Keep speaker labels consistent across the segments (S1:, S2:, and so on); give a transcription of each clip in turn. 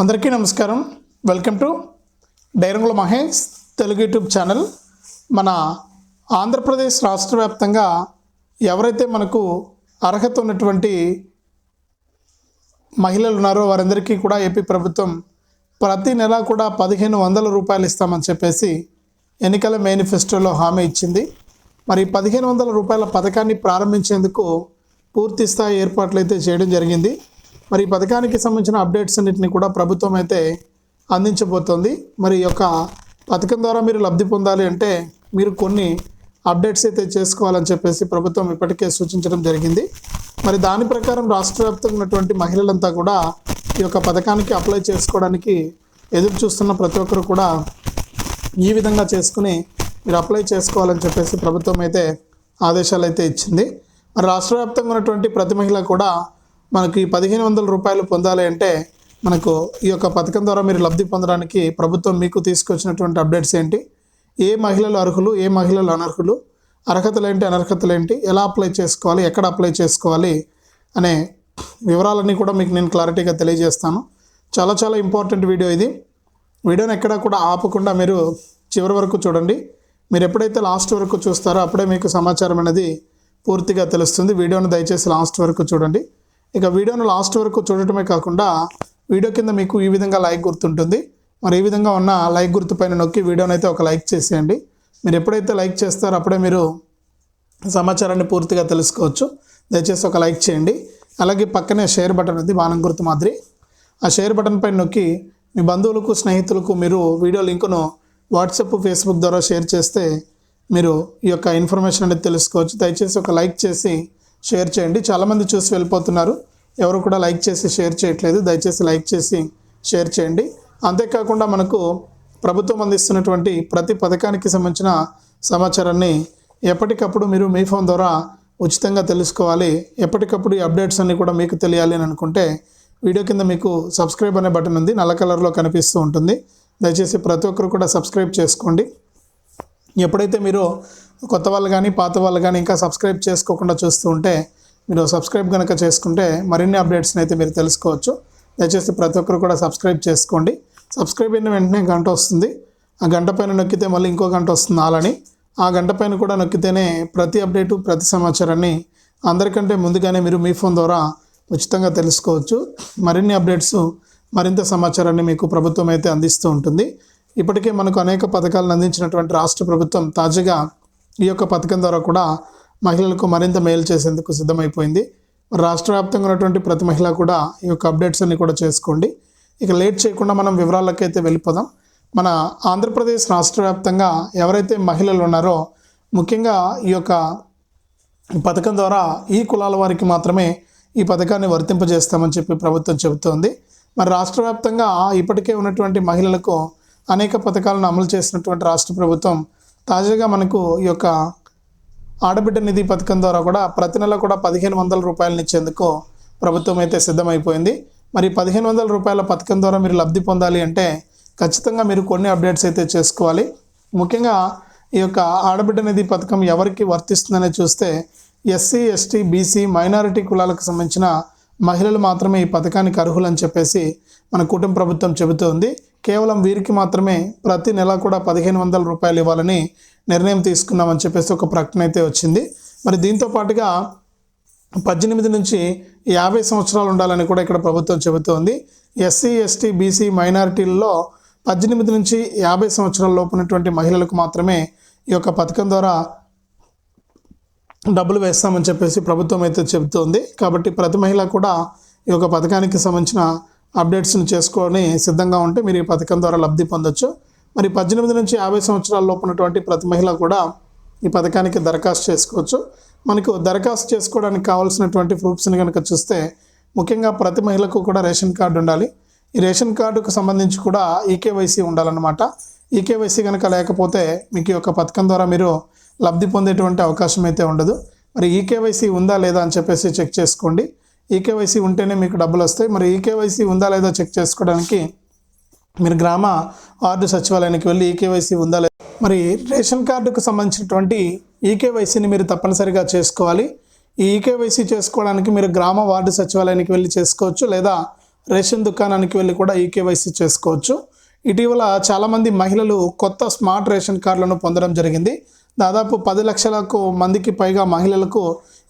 S1: అందరికీ నమస్కారం. Welcome to డైరంగుల మహేష్ తెలుగు యూట్యూబ్ ఛానల్. మన ఆంధ్రప్రదేశ్ రాష్ట్ర వ్యాప్తంగా ఎవరైతే మనకు అర్హత ఉన్నటువంటి మహిళలు ఉన్నారో వారందరికీ కూడా ఏపీ ప్రభుత్వం ప్రతి నెల కూడా పదిహేను వందల రూపాయలు ఇస్తామని చెప్పేసి ఎన్నికల మేనిఫెస్టోలో హామీ ఇచ్చింది. మరి పదిహేను వందల రూపాయల పథకాన్ని ప్రారంభించేందుకు పూర్తి స్థాయి ఏర్పాట్లు అయితే చేయడం జరిగింది. మరి ఈ పథకానికి సంబంధించిన అప్డేట్స్ అన్నింటినీ కూడా ప్రభుత్వం అయితే అందించబోతోంది. మరి ఈ యొక్క పథకం ద్వారా మీరు లబ్ధి పొందాలి అంటే మీరు కొన్ని అప్డేట్స్ అయితే చేసుకోవాలని చెప్పేసి ప్రభుత్వం ఇప్పటికే సూచించడం జరిగింది. మరి దాని ప్రకారం రాష్ట్ర వ్యాప్తంగా ఉన్నటువంటి మహిళలంతా కూడా ఈ యొక్క పథకానికి అప్లై చేసుకోవడానికి ఎదురు చూస్తున్న ప్రతి ఒక్కరు కూడా ఈ విధంగా చేసుకుని మీరు అప్లై చేసుకోవాలని చెప్పేసి ప్రభుత్వం అయితే ఆదేశాలు అయితే ఇచ్చింది. మరి రాష్ట్ర వ్యాప్తంగా ఉన్నటువంటి ప్రతి మహిళ కూడా మనకి పదిహేను వందల రూపాయలు పొందాలి అంటే మనకు ఈ యొక్క పథకం ద్వారా మీరు లబ్ధి పొందడానికి ప్రభుత్వం మీకు తీసుకొచ్చినటువంటి అప్డేట్స్ ఏంటి? ఏ మహిళలు అర్హులు? ఏ మహిళలు అనర్హులు? అర్హతలు ఏంటి? అనర్హతలు ఏంటి? ఎలా అప్లై చేసుకోవాలి? ఎక్కడ అప్లై చేసుకోవాలి? అనే వివరాలన్నీ కూడా మీకు నేను క్లారిటీగా తెలియజేస్తాను. చాలా చాలా ఇంపార్టెంట్ వీడియో ఇది. వీడియోని ఎక్కడా కూడా ఆపకుండా మీరు చివరి వరకు చూడండి. మీరు ఎప్పుడైతే లాస్ట్ వరకు చూస్తారో అప్పుడే మీకు సమాచారం అనేది పూర్తిగా తెలుస్తుంది. వీడియోని దయచేసి లాస్ట్ వరకు చూడండి. ఇక వీడియోను లాస్ట్ వరకు చూడటమే కాకుండా వీడియో కింద మీకు ఈ విధంగా లైక్ గుర్తుంటుంది. మరి ఈ విధంగా ఉన్న లైక్ గుర్తు పైన నొక్కి వీడియోని అయితే ఒక లైక్ చేసేయండి. మీరు ఎప్పుడైతే లైక్ చేస్తారో అప్పుడే మీరు సమాచారాన్ని పూర్తిగా తెలుసుకోవచ్చు. దయచేసి ఒక లైక్ చేయండి. అలాగే పక్కనే షేర్ బటన్ ఉంది బాణం గుర్తు మాదిరి. ఆ షేర్ బటన్ పైన నొక్కి మీ బంధువులకు స్నేహితులకు మీరు వీడియో లింకును వాట్సాప్ ఫేస్బుక్ ద్వారా షేర్ చేస్తే మీరు ఈ యొక్క ఇన్ఫర్మేషన్ అనేది తెలుసుకోవచ్చు. దయచేసి ఒక లైక్ చేసి షేర్ చేయండి. చాలామంది చూసి వెళ్ళిపోతున్నారు. ఎవరు కూడా లైక్ చేసి షేర్ చేయట్లేదు. దయచేసి లైక్ చేసి షేర్ చేయండి. అంతేకాకుండా మనకు ప్రభుత్వం అందిస్తున్నటువంటి ప్రతి పథకానికి సంబంధించిన సమాచారాన్ని ఎప్పటికప్పుడు మీరు మీ ఫోన్ ద్వారా ఉచితంగా తెలుసుకోవాలి. ఎప్పటికప్పుడు ఈ అప్డేట్స్ అన్నీ కూడా మీకు తెలియాలి అని అనుకుంటే వీడియో కింద మీకు సబ్స్క్రైబ్ అనే బటన్ ఉంది. నల్ల కలర్లో కనిపిస్తూ ఉంటుంది. దయచేసి ప్రతి ఒక్కరు కూడా సబ్స్క్రైబ్ చేసుకోండి. ఎప్పుడైతే మీరు కొత్త వాళ్ళు కానీ పాత వాళ్ళు కానీ ఇంకా సబ్స్క్రైబ్ చేసుకోకుండా చూస్తూ ఉంటే మీరు సబ్స్క్రైబ్ కనుక చేసుకుంటే మరిన్ని అప్డేట్స్ని అయితే మీరు తెలుసుకోవచ్చు. దయచేసి ప్రతి ఒక్కరు కూడా సబ్స్క్రైబ్ చేసుకోండి. సబ్స్క్రైబ్ అయిన వెంటనే గంట వస్తుంది. ఆ గంట పైన నొక్కితే మళ్ళీ ఇంకో గంట వస్తుంది అలాని ఆ గంట పైన కూడా నొక్కితేనే ప్రతి అప్డేటు ప్రతి సమాచారాన్ని అందరికంటే ముందుగానే మీరు మీ ఫోన్ ద్వారా ఉచితంగా తెలుసుకోవచ్చు. మరిన్ని అప్డేట్స్ మరింత సమాచారాన్ని మీకు ప్రభుత్వం అయితే అందిస్తూ ఉంటుంది. ఇప్పటికే మనకు అనేక పథకాలను అందించినటువంటి రాష్ట్ర ప్రభుత్వం తాజాగా ఈ యొక్క పథకం ద్వారా కూడా మహిళలకు మరింత మేలు చేసేందుకు సిద్ధమైపోయింది. మరి రాష్ట్ర వ్యాప్తంగా ఉన్నటువంటి ప్రతి మహిళ కూడా ఈ యొక్క అప్డేట్స్ అన్ని కూడా చేసుకోండి. ఇక లేట్ చేయకుండా మనం వివరాలకైతే వెళ్ళిపోదాం. మన ఆంధ్రప్రదేశ్ రాష్ట్ర వ్యాప్తంగా ఎవరైతే మహిళలు ఉన్నారో ముఖ్యంగా ఈ యొక్క పథకం ద్వారా ఈ కులాల వారికి మాత్రమే ఈ పథకాన్ని వర్తింపజేస్తామని చెప్పి ప్రభుత్వం చెబుతోంది. మరి రాష్ట్ర వ్యాప్తంగా ఇప్పటికే ఉన్నటువంటి మహిళలకు అనేక పథకాలను అమలు చేసినటువంటి రాష్ట్ర ప్రభుత్వం తాజాగా మనకు ఈ యొక్క ఆడబిడ్డ నిధి పథకం ద్వారా కూడా ప్రతి నెల కూడా పదిహేను వందల రూపాయలను ఇచ్చేందుకు ప్రభుత్వం అయితే సిద్ధమైపోయింది. మరి పదిహేను వందల రూపాయల పథకం ద్వారా మీరు లబ్ధి పొందాలి అంటే ఖచ్చితంగా మీరు కొన్ని అప్డేట్స్ అయితే చేసుకోవాలి. ముఖ్యంగా ఈ యొక్క ఆడబిడ్డ నిధి పథకం ఎవరికి వర్తిస్తుందని చూస్తే ఎస్సీ ఎస్టీ బీసీ మైనారిటీ కులాలకు సంబంధించిన మహిళలు మాత్రమే ఈ పథకానికి అర్హులని చెప్పేసి మన కుటుంబ ప్రభుత్వం చెబుతోంది. కేవలం వీరికి మాత్రమే ప్రతి నెల కూడా పదిహేను వందల రూపాయలు ఇవ్వాలని నిర్ణయం తీసుకున్నామని చెప్పేసి ఒక ప్రకటన అయితే వచ్చింది. మరి దీంతో పాటుగా పద్దెనిమిది నుంచి యాభై సంవత్సరాలు ఉండాలని కూడా ఇక్కడ ప్రభుత్వం చెబుతోంది. ఎస్సీ ఎస్టీ బీసీ మైనారిటీల్లో పద్దెనిమిది నుంచి యాభై సంవత్సరాల లోపునటువంటి మహిళలకు మాత్రమే ఈ యొక్క పథకం ద్వారా డబ్బులు వేస్తామని చెప్పేసి ప్రభుత్వం అయితే చెబుతోంది. కాబట్టి ప్రతి మహిళ కూడా ఈ యొక్క పథకానికి సంబంధించిన అప్డేట్స్ని చేసుకొని సిద్ధంగా ఉంటే మీరు ఈ పథకం ద్వారా లబ్ధి పొందొచ్చు. మరి పద్దెనిమిది నుంచి యాభై సంవత్సరాల లోపు ఉన్నటువంటి ప్రతి మహిళ కూడా ఈ పథకానికి దరఖాస్తు చేసుకోవచ్చు. మనకు దరఖాస్తు చేసుకోవడానికి కావాల్సినటువంటి ప్రూఫ్స్ని కనుక చూస్తే ముఖ్యంగా ప్రతి మహిళకు కూడా రేషన్ కార్డు ఉండాలి. ఈ రేషన్ కార్డుకు సంబంధించి కూడా ఈకేవైసీ ఉండాలన్నమాట. ఈకేవైసీ కనుక లేకపోతే మీకు ఈ యొక్క పథకం ద్వారా మీరు లబ్ధి పొందేటువంటి అవకాశం అయితే ఉండదు. మరి ఈకేవైసీ ఉందా లేదా అని చెప్పేసి చెక్ చేసుకోండి. ఈకేవైసీ ఉంటేనే మీకు డబ్బులు వస్తాయి. మరి ఈకేవైసీ ఉందా లేదా చెక్ చేసుకోవడానికి మీరు గ్రామ వార్డు సచివాలయానికి వెళ్ళి ఈకేవైసీ ఉందా లేదా? మరి రేషన్ కార్డుకు సంబంధించినటువంటి ఈకేవైసీని మీరు తప్పనిసరిగా చేసుకోవాలి. ఈ ఈకేవైసీ చేసుకోవడానికి మీరు గ్రామ వార్డు సచివాలయానికి వెళ్ళి చేసుకోవచ్చు లేదా రేషన్ దుకాణానికి వెళ్ళి కూడా ఈకేవైసీ చేసుకోవచ్చు. ఇటీవల చాలామంది మహిళలు కొత్త స్మార్ట్ రేషన్ కార్డులను పొందడం జరిగింది. దాదాపు పది లక్షలకు మందికి పైగా మహిళలకు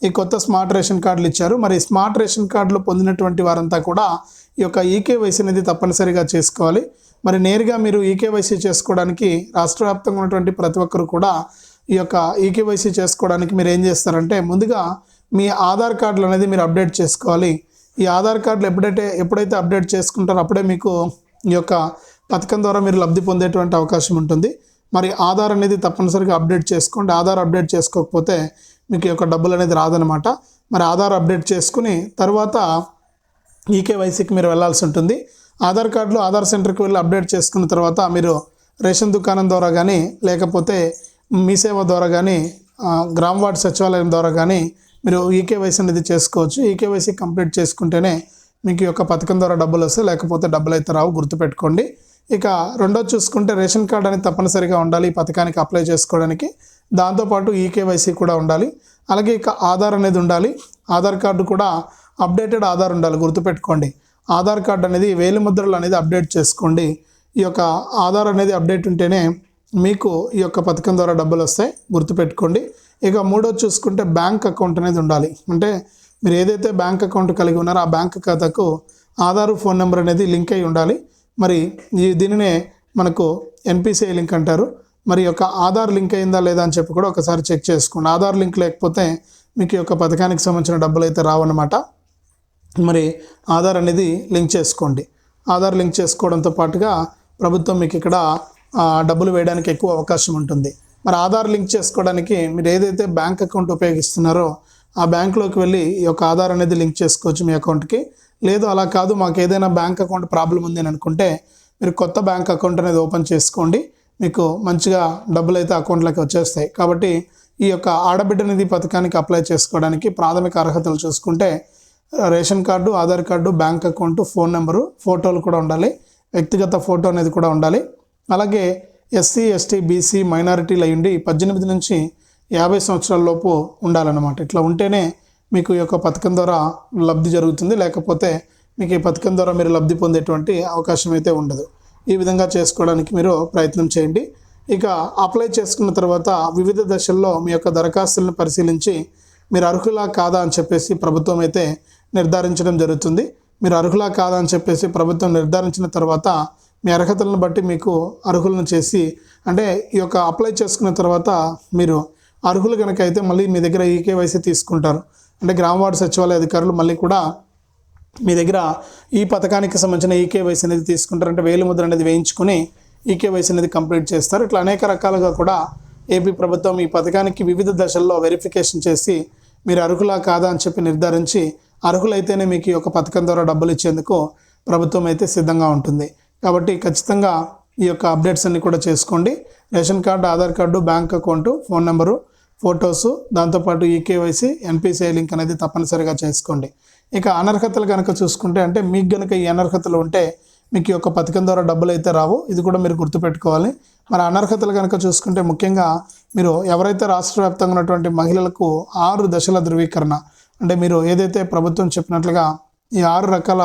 S1: ఈ కొత్త స్మార్ట్ రేషన్ కార్డులు ఇచ్చారు. మరి స్మార్ట్ రేషన్ కార్డులు పొందినటువంటి వారంతా కూడా ఈ యొక్క ఈకేవైసీ అనేది తప్పనిసరిగా చేసుకోవాలి. మరి నేరుగా మీరు ఈకేవైసీ చేసుకోవడానికి రాష్ట్ర వ్యాప్తంగా ఉన్నటువంటి ప్రతి ఒక్కరు కూడా ఈ యొక్క ఈకేవైసీ చేసుకోవడానికి మీరు ఏం చేస్తారంటే ముందుగా మీ ఆధార్ కార్డులు అనేది మీరు అప్డేట్ చేసుకోవాలి. ఈ ఆధార్ కార్డులు ఎప్పుడైతే ఎప్పుడైతే అప్డేట్ చేసుకుంటారో అప్పుడే మీకు ఈ యొక్క పథకం ద్వారా మీరు లబ్ధి పొందేటువంటి అవకాశం ఉంటుంది. మరి ఆధార్ అనేది తప్పనిసరిగా అప్డేట్ చేసుకోండి. ఆధార్ అప్డేట్ చేసుకోకపోతే మీకు యొక్క డబ్బులు అనేది రాదనమాట మరి ఆధార్ అప్డేట్ చేసుకుని తర్వాత ఈకేవైసీకి మీరు వెళ్ళాల్సి ఉంటుంది. ఆధార్ కార్డులో ఆధార్ సెంటర్కి వెళ్ళి అప్డేట్ చేసుకున్న తర్వాత మీరు రేషన్ దుకాణం ద్వారా కానీ లేకపోతే మీ సేవ ద్వారా కానీ గ్రామ్ గ్రామ వార్డు సచివాలయం ద్వారా కానీ మీరు ఈకేవైసీ అనేది చేసుకోవచ్చు. ఈకేవైసీ కంప్లీట్ చేసుకుంటేనే మీకు ఈ యొక్క పథకం ద్వారా డబ్బులు వస్తాయి. లేకపోతే డబ్బులు అయితే రావు గుర్తుపెట్టుకోండి. ఇక రెండోది చూసుకుంటే రేషన్ కార్డు అనేది తప్పనిసరిగా ఉండాలి ఈ పథకానికి అప్లై చేసుకోవడానికి. దాంతోపాటు ఈకేవైసీ కూడా ఉండాలి. అలాగే ఇక ఆధార్ అనేది ఉండాలి. ఆధార్ కార్డు కూడా అప్డేటెడ్ ఆధార్ ఉండాలి. గుర్తుపెట్టుకోండి. ఆధార్ కార్డు అనేది వేలి ముద్రలు అనేది అప్డేట్ చేసుకోండి. ఈ యొక్క ఆధార్ అనేది అప్డేట్ ఉంటేనే మీకు ఈ యొక్క పథకం ద్వారా డబ్బులు వస్తాయి. గుర్తుపెట్టుకోండి. ఇక మూడోది చూసుకుంటే బ్యాంక్ అకౌంట్ అనేది ఉండాలి. అంటే మీరు ఏదైతే బ్యాంక్ అకౌంట్ కలిగి ఉన్నారో ఆ బ్యాంక్ ఖాతాకు ఆధార్ ఫోన్ నెంబర్ అనేది లింక్ అయి ఉండాలి. మరి ఈ దీనినే మనకు ఎన్పిసిఐ లింక్ అంటారు. మరి యొక్క ఆధార్ లింక్ అయిందా లేదా అని చెప్పి కూడా ఒకసారి చెక్ చేసుకోండి. ఆధార్ లింక్ లేకపోతే మీకు యొక్క పథకానికి సంబంధించిన డబ్బులు అయితే రావన్నమాట. మరి ఆధార్ అనేది లింక్ చేసుకోండి. ఆధార్ లింక్ చేసుకోవడంతో పాటుగా ప్రభుత్వం మీకు ఇక్కడ డబ్బులు వేయడానికి ఎక్కువ అవకాశం ఉంటుంది. మరి ఆధార్ లింక్ చేసుకోవడానికి మీరు ఏదైతే బ్యాంక్ అకౌంట్ ఉపయోగిస్తున్నారో ఆ బ్యాంక్లోకి వెళ్ళి ఈ యొక్క ఆధార్ అనేది లింక్ చేసుకోవచ్చు మీ అకౌంట్కి. లేదు అలా కాదు మాకు ఏదైనా బ్యాంక్ అకౌంట్ ప్రాబ్లం ఉంది అని అనుకుంటే మీరు కొత్త బ్యాంక్ అకౌంట్ అనేది ఓపెన్ చేసుకోండి. మీకు మంచిగా డబ్బులు అయితే అకౌంట్లోకి వచ్చేస్తాయి. కాబట్టి ఈ యొక్క ఆడబిడ్డ నిధి పథకానికి అప్లై చేసుకోవడానికి ప్రాథమిక అర్హతలు చూసుకుంటే ration card Aadhaar card bank account phone number ఫోటోలు కూడా ఉండాలి. వ్యక్తిగత ఫోటో అనేది కూడా ఉండాలి. అలాగే ఎస్సీ ఎస్టీ బీసీ మైనారిటీలు అయ్యుండి పద్దెనిమిది నుంచి యాభై సంవత్సరాల లోపు ఉండాలన్నమాట. ఇట్లా ఉంటేనే మీకు ఈ యొక్క పథకం ద్వారా లబ్ధి జరుగుతుంది. లేకపోతే మీకు ఈ పథకం ద్వారా మీరు లబ్ధి పొందేటువంటి అవకాశం అయితే ఉండదు. ఈ విధంగా చేసుకోవడానికి మీరు ప్రయత్నం చేయండి. ఇక అప్లై చేసుకున్న తర్వాత వివిధ దశల్లో మీ యొక్క దరఖాస్తులను పరిశీలించి మీరు అర్హులా కాదా అని చెప్పేసి ప్రభుత్వం అయితే నిర్ధారించడం జరుగుతుంది. మీరు అర్హులా కాదా అని చెప్పేసి ప్రభుత్వం నిర్ధారించిన తర్వాత మీ అర్హతలను బట్టి మీకు అర్హులను చేసి అంటే ఈ యొక్క అప్లై చేసుకున్న తర్వాత మీరు అర్హులు కనుక అయితే మళ్ళీ మీ దగ్గర ఈకేవైసీ తీసుకుంటారు. అంటే గ్రామ సచివాలయ అధికారులు మళ్ళీ కూడా మీ దగ్గర ఈ పథకానికి సంబంధించిన ఈకేవైసీ అనేది తీసుకుంటారు. అంటే వేలు ముద్ర అనేది వేయించుకొని ఈకేవైసీ అనేది కంప్లీట్ చేస్తారు. ఇట్లా అనేక రకాలుగా కూడా ఏపీ ప్రభుత్వం ఈ పథకానికి వివిధ దశల్లో వెరిఫికేషన్ చేసి మీరు అర్హులా కాదా అని చెప్పి నిర్ధారించి అర్హులైతేనే మీకు ఈ యొక్క పథకం ద్వారా డబ్బులు ఇచ్చేందుకు ప్రభుత్వం అయితే సిద్ధంగా ఉంటుంది. కాబట్టి ఖచ్చితంగా ఈ యొక్క అప్డేట్స్ అన్ని కూడా చేసుకోండి. Ration card Aadhaar card bank account phone number photos దాంతోపాటు ఈకేవైసీ ఎన్పిసిఐ లింక్ అనేది తప్పనిసరిగా చేసుకోండి. ఇక అనర్హతలు కనుక చూసుకుంటే అంటే మీకు కనుక ఈ అనర్హతలు ఉంటే మీకు ఈ యొక్క పథకం ద్వారా డబ్బులు అయితే రావు. ఇది కూడా మీరు గుర్తుపెట్టుకోవాలి. మరి అనర్హతలు కనుక చూసుకుంటే ముఖ్యంగా మీరు ఎవరైతే రాష్ట్ర వ్యాప్తంగా ఉన్నటువంటి మహిళలకు ఆరు దశల ధృవీకరణ అంటే మీరు ఏదైతే ప్రభుత్వం చెప్పినట్లుగా ఈ ఆరు రకాల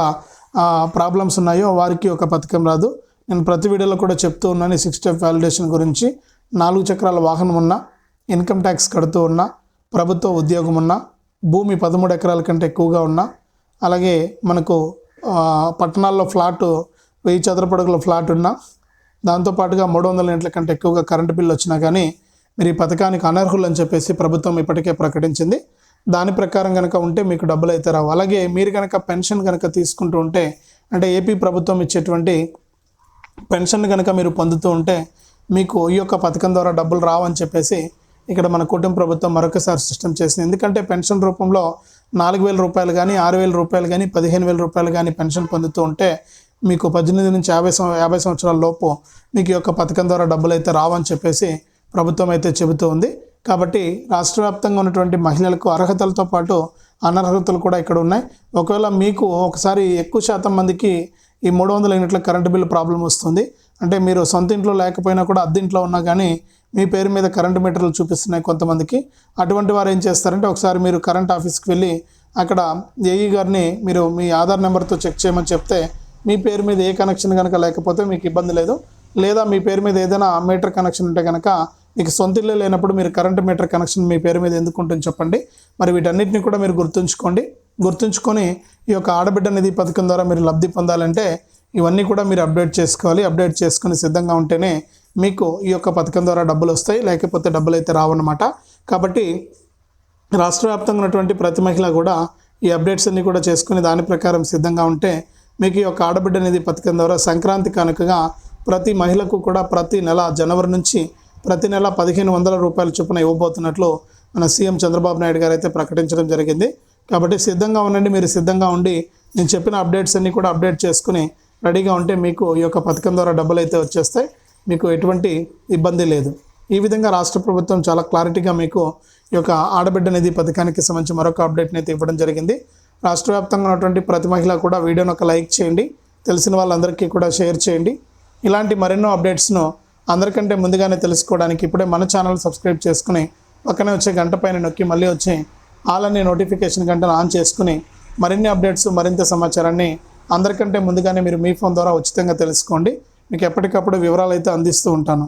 S1: ప్రాబ్లమ్స్ ఉన్నాయో వారికి ఒక పథకం రాదు. నేను ప్రతి వీడియోలో కూడా చెప్తూ ఉన్నాను ఈ సిక్స్ స్టెప్ వ్యాలిడేషన్ గురించి. నాలుగు చక్రాల వాహనం ఉన్నా ఇన్కమ్ ట్యాక్స్ కడుతూ ఉన్నా ప్రభుత్వ ఉద్యోగం ఉన్నా భూమి పదమూడు ఎకరాల కంటే ఎక్కువగా ఉన్నా అలాగే మనకు పట్టణాల్లో ఫ్లాట్ వెయ్యి చదరపడుగుల ఫ్లాట్ ఉన్నా దాంతోపాటుగా మూడు వందల యూనిట్ల కంటే ఎక్కువగా కరెంటు బిల్లు వచ్చినా కానీ మీరు ఈ పథకానికి అనర్హులు అని చెప్పేసి ప్రభుత్వం ఇప్పటికే ప్రకటించింది. దాని ప్రకారం కనుక ఉంటే మీకు డబ్బులు అయితే రావు. అలాగే మీరు కనుక పెన్షన్ కనుక తీసుకుంటూ ఉంటే అంటే ఏపీ ప్రభుత్వం ఇచ్చేటువంటి పెన్షన్ కనుక మీరు పొందుతూ ఉంటే మీకు ఈ యొక్క పథకం ద్వారా డబ్బులు రావని చెప్పేసి ఇక్కడ మన కుటుంబ ప్రభుత్వం మరొకసారి సిస్టమ్ చేసింది. ఎందుకంటే పెన్షన్ రూపంలో నాలుగు వేల రూపాయలు కానీ ఆరు వేల రూపాయలు కానీ పదిహేను వేల రూపాయలు కానీ పెన్షన్ పొందుతూ ఉంటే మీకు పద్దెనిమిది నుంచి యాభై యాభై సంవత్సరాల లోపు మీకు యొక్క పథకం ద్వారా డబ్బులు అయితే రావని చెప్పేసి ప్రభుత్వం అయితే చెబుతూ ఉంది. కాబట్టి రాష్ట్ర వ్యాప్తంగా ఉన్నటువంటి మహిళలకు అర్హతలతో పాటు అనర్హతలు కూడా ఇక్కడ ఉన్నాయి. ఒకవేళ మీకు ఒకసారి ఎక్కువ శాతం మందికి ఈ మూడు వందల యూనిట్ల కరెంటు బిల్లు ప్రాబ్లం వస్తుంది. అంటే మీరు సొంత ఇంట్లో లేకపోయినా కూడా అద్దెంట్లో ఉన్నా కానీ మీ పేరు మీద కరెంటు మీటర్లు చూపిస్తున్నాయి కొంతమందికి. అటువంటి వారు ఏం చేస్తారంటే ఒకసారి మీరు కరెంట్ ఆఫీస్కి వెళ్ళి అక్కడ ఏఈ గారిని మీరు మీ ఆధార్ నెంబర్తో చెక్ చేయమని చెప్తే మీ పేరు మీద ఏ కనెక్షన్ కనుక లేకపోతే మీకు ఇబ్బంది లేదు. లేదా మీ పేరు మీద ఏదైనా మీటర్ కనెక్షన్ ఉంటే కనుక మీకు సొంత ఇల్లు లేనప్పుడు మీరు కరెంట్ మీటర్ కనెక్షన్ మీ పేరు మీద ఎందుకు ఉంటుంది చెప్పండి. మరి వీటన్నిటిని కూడా మీరు గుర్తుంచుకోండి. గుర్తుంచుకొని ఈ యొక్క ఆడబిడ్డ నిధి పథకం ద్వారా మీరు లబ్ధి పొందాలంటే ఇవన్నీ కూడా మీరు అప్డేట్ చేసుకోవాలి. అప్డేట్ చేసుకుని సిద్ధంగా ఉంటేనే మీకు ఈ యొక్క పథకం ద్వారా డబ్బులు వస్తాయి. లేకపోతే డబ్బులు అయితే రావన్నమాట. కాబట్టి రాష్ట్ర వ్యాప్తంగా ఉన్నటువంటి ప్రతి మహిళ కూడా ఈ అప్డేట్స్ అన్నీ కూడా చేసుకుని దాని ప్రకారం సిద్ధంగా ఉంటే మీకు ఈ యొక్క ఆడబిడ్డ నిధి పథకం ద్వారా సంక్రాంతి కానుకగా ప్రతి మహిళకు కూడా ప్రతి నెల జనవరి నుంచి ప్రతి నెల పదిహేను వందల రూపాయల చొప్పున ఇవ్వబోతున్నట్లు మన సీఎం చంద్రబాబు నాయుడు గారు అయితే ప్రకటించడం జరిగింది. కాబట్టి సిద్ధంగా ఉండండి మీరు సిద్ధంగా ఉండి నేను చెప్పిన అప్డేట్స్ అన్నీ కూడా అప్డేట్ చేసుకుని రెడీగా ఉంటే మీకు ఈ యొక్క పథకం ద్వారా డబ్బులు అయితే వచ్చేస్తాయి. మీకు ఎటువంటి ఇబ్బంది లేదు. ఈ విధంగా రాష్ట్ర ప్రభుత్వం చాలా క్లారిటీగా మీకు ఈ యొక్క ఆడబిడ్డ నిధి పథకానికి సంబంధించి మరొక అప్డేట్ని అయితే ఇవ్వడం జరిగింది. రాష్ట్ర వ్యాప్తంగా ఉన్నటువంటి ప్రతి మహిళ కూడా వీడియోని ఒక లైక్ చేయండి. తెలిసిన వాళ్ళందరికీ కూడా షేర్ చేయండి. ఇలాంటి మరెన్నో అప్డేట్స్ను అందరికంటే ముందుగానే తెలుసుకోవడానికి ఇప్పుడే మన ఛానల్ సబ్స్క్రైబ్ చేసుకుని పక్కనే వచ్చే గంట పైన నొక్కి మళ్ళీ వచ్చే ఆల్ నోటిఫికేషన్ గంటను ఆన్ చేసుకుని మరిన్ని అప్డేట్స్ మరింత సమాచారాన్ని అందరికంటే ముందుగానే మీరు మీ ఫోన్ ద్వారా ఉచితంగా తెలుసుకోండి. మీకు ఎప్పటికప్పుడు వివరాలు అయితే అందిస్తూ ఉంటాను.